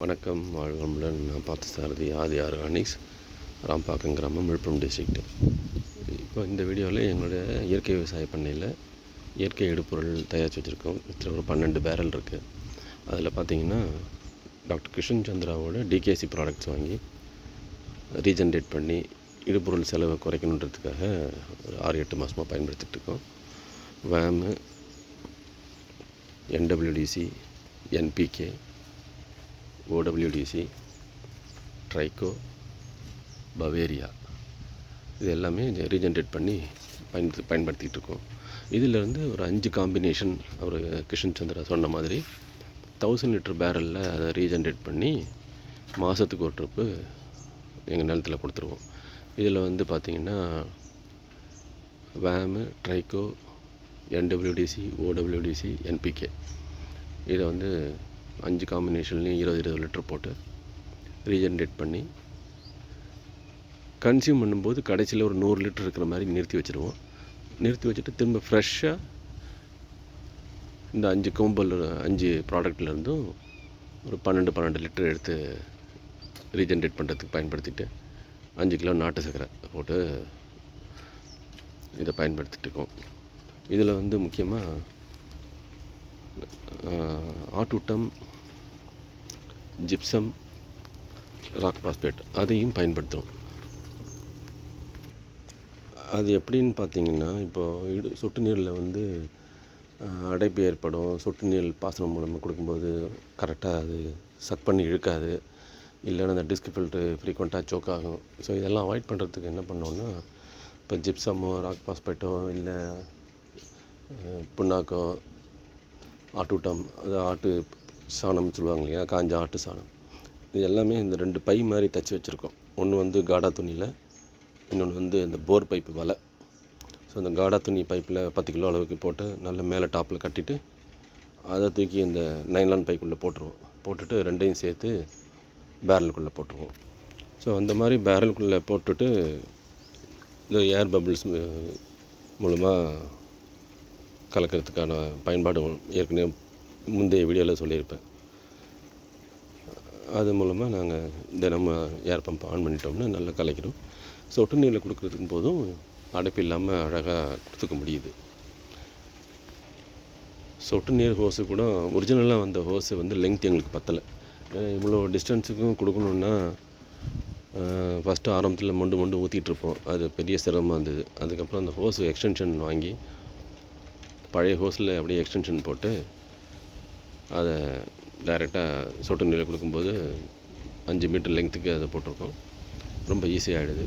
வணக்கம் வாழ்வமுடன் நான் பார்த்த சாரதி ஆதி ஆர்கானிக்ஸ் ராம்பாக்கம் கிராமம் விழுப்புரம் டிஸ்ட்ரிக்ட் இப்போ இந்த வீடியோவில் எங்களுடைய இயற்கை விவசாய பண்ணையில் இயற்கை எடுபொருள் தயாரித்து வச்சுருக்கோம். இதில் ஒரு பன்னெண்டு பேரல் இருக்குது அதில் பார்த்தீங்கன்னா டாக்டர் கிருஷ்ணன் சந்திராவோட டிகேசி ப்ராடக்ட்ஸ் வாங்கி ரீஜென்ரேட் பண்ணி இடுபொருள் செலவை குறைக்கணுன்றதுக்காக ஒரு ஆறு எட்டு மாதமாக பயன்படுத்திகிட்ருக்கோம் வேமு என்டபிள்யூடிசி என்பிகே ஓடபிள்யூடிசி ட்ரைக்கோ பவேரியா இது எல்லாமே ரீஜென்ரேட் பண்ணி பயன்படுத்தி பயன்படுத்திகிட்டு இருக்கோம் இதிலேருந்து ஒரு அஞ்சு காம்பினேஷன் அவர் கிருஷ்ணன் சந்திரா சொன்ன மாதிரி தௌசண்ட் லிட்டர் பேரலில் அதை ரீஜென்ரேட் பண்ணி மாதத்துக்கு ஒரு ட்ரிப்பு எங்கள் நிலத்தில் கொடுத்துருவோம். இதில் வந்து பார்த்திங்கன்னா வேமு ட்ரைக்கோ என்டபிள்யூடிசி ஓடபிள்யூடிசி என்பிகே இதை வந்து அஞ்சு காம்பினேஷன்லேயும் இருபது இருபது லிட்டர் போட்டு ரீஜென்ரேட் பண்ணி கன்சியூம் பண்ணும்போது கடைசியில் ஒரு நூறு லிட்டர் இருக்கிற மாதிரி நிறுத்தி வச்சுருவோம். நிறுத்தி வச்சுட்டு திரும்ப ஃப்ரெஷ்ஷாக இந்த அஞ்சு கோம்பல் அஞ்சு ப்ராடக்ட்லேருந்தும் ஒரு பன்னெண்டு பன்னெண்டு லிட்டர் எடுத்து ரீஜென்ரேட் பண்ணுறதுக்கு பயன்படுத்திட்டு அஞ்சு கிலோ நாட்டு சர்க்கரை போட்டு இதை பயன்படுத்திட்டுருக்கோம் இதில் வந்து முக்கியமாக ஆட்டூட்டம் ஜிப்சம் ராக் பாஸ்பேட் அதையும் பயன்படுத்துகிறோம் அது எப்படின்னு பார்த்தீங்கன்னா இப்போது இடு சொட்டு நீரில் வந்து அடைப்பு ஏற்படும். சொட்டு நீர் பாசனம் மூலமாக கொடுக்கும்போது கரெக்டாக அது சக் பண்ணி இழுக்காது. இல்லைன்னா அந்த டிஸ்க் ஃபில்ட்ரு ஃப்ரீக்வெண்ட்டாக சோக் ஆகும். ஸோ இதெல்லாம் அவாய்ட் பண்ணுறதுக்கு என்ன பண்ணோன்னா இப்போ ஜிப்சமோ ராக் பாஸ்பேட்டோ இல்லை புண்ணாக்கோ ஆட்டூட்டம் அது ஆட்டு சாணம் சொல்லுவாங்க இல்லையா? காஞ்ச ஆட்டு சாணம். இது எல்லாமே இந்த ரெண்டு பை மாதிரி தச்சு வச்சுருக்கோம். ஒன்று வந்து காடா துணியில் இன்னொன்று வந்து இந்த போர் பைப்பு வலை. ஸோ அந்த காடா துணி பைப்பில் பத்து கிலோ அளவுக்கு போட்டு நல்ல மேலே டாப்பில் கட்டிட்டு அதை தூக்கி இந்த நைலான் பைக்குள்ளே போட்டுருவோம். போட்டுட்டு ரெண்டையும் சேர்த்து பேரலுக்குள்ளே போட்டுருவோம். ஸோ அந்த மாதிரி பேரலுக்குள்ளே போட்டுட்டு இந்த ஏர் பபிள்ஸ் மூலமாக கலக்கிறதுக்கான பயன்பாடு ஏற்கனவே முந்தைய வீடியோவில் சொல்லியிருப்பேன். அது மூலமாக நாங்கள் தினமும் ஏர் பம்ப் ஆன் பண்ணிட்டோம்னா நல்லா கலைக்கிறோம் சொட்டு நீரில் கொடுக்குறதுக்கு போதும் அடைப்பு இல்லாமல் அழகாக கொடுத்துக்க முடியுது. சொட்டு நீர் ஹோஸு கூட ஒரிஜினலாக வந்த ஹோஸு வந்து லெங்க் எங்களுக்கு பத்தலை. இவ்வளோ டிஸ்டன்ஸுக்கும் கொடுக்கணுன்னா ஃபஸ்ட்டு ஆரம்பத்தில் மொண்டு மொண்டு ஊற்றிட்டு இருப்போம். அது பெரிய சிரமமாக இருந்தது. அதுக்கப்புறம் அந்த ஹோஸ் எக்ஸ்டென்ஷன் வாங்கி பழைய ஹோஸில் அப்படியே எக்ஸ்டென்ஷன் போட்டு அதை டைரெக்டாக சொட்டு நீரில் கொடுக்கும்போது அஞ்சு மீட்டர் லென்த்துக்கு அதை போட்டிருக்கோம். ரொம்ப ஈஸியாகிடுது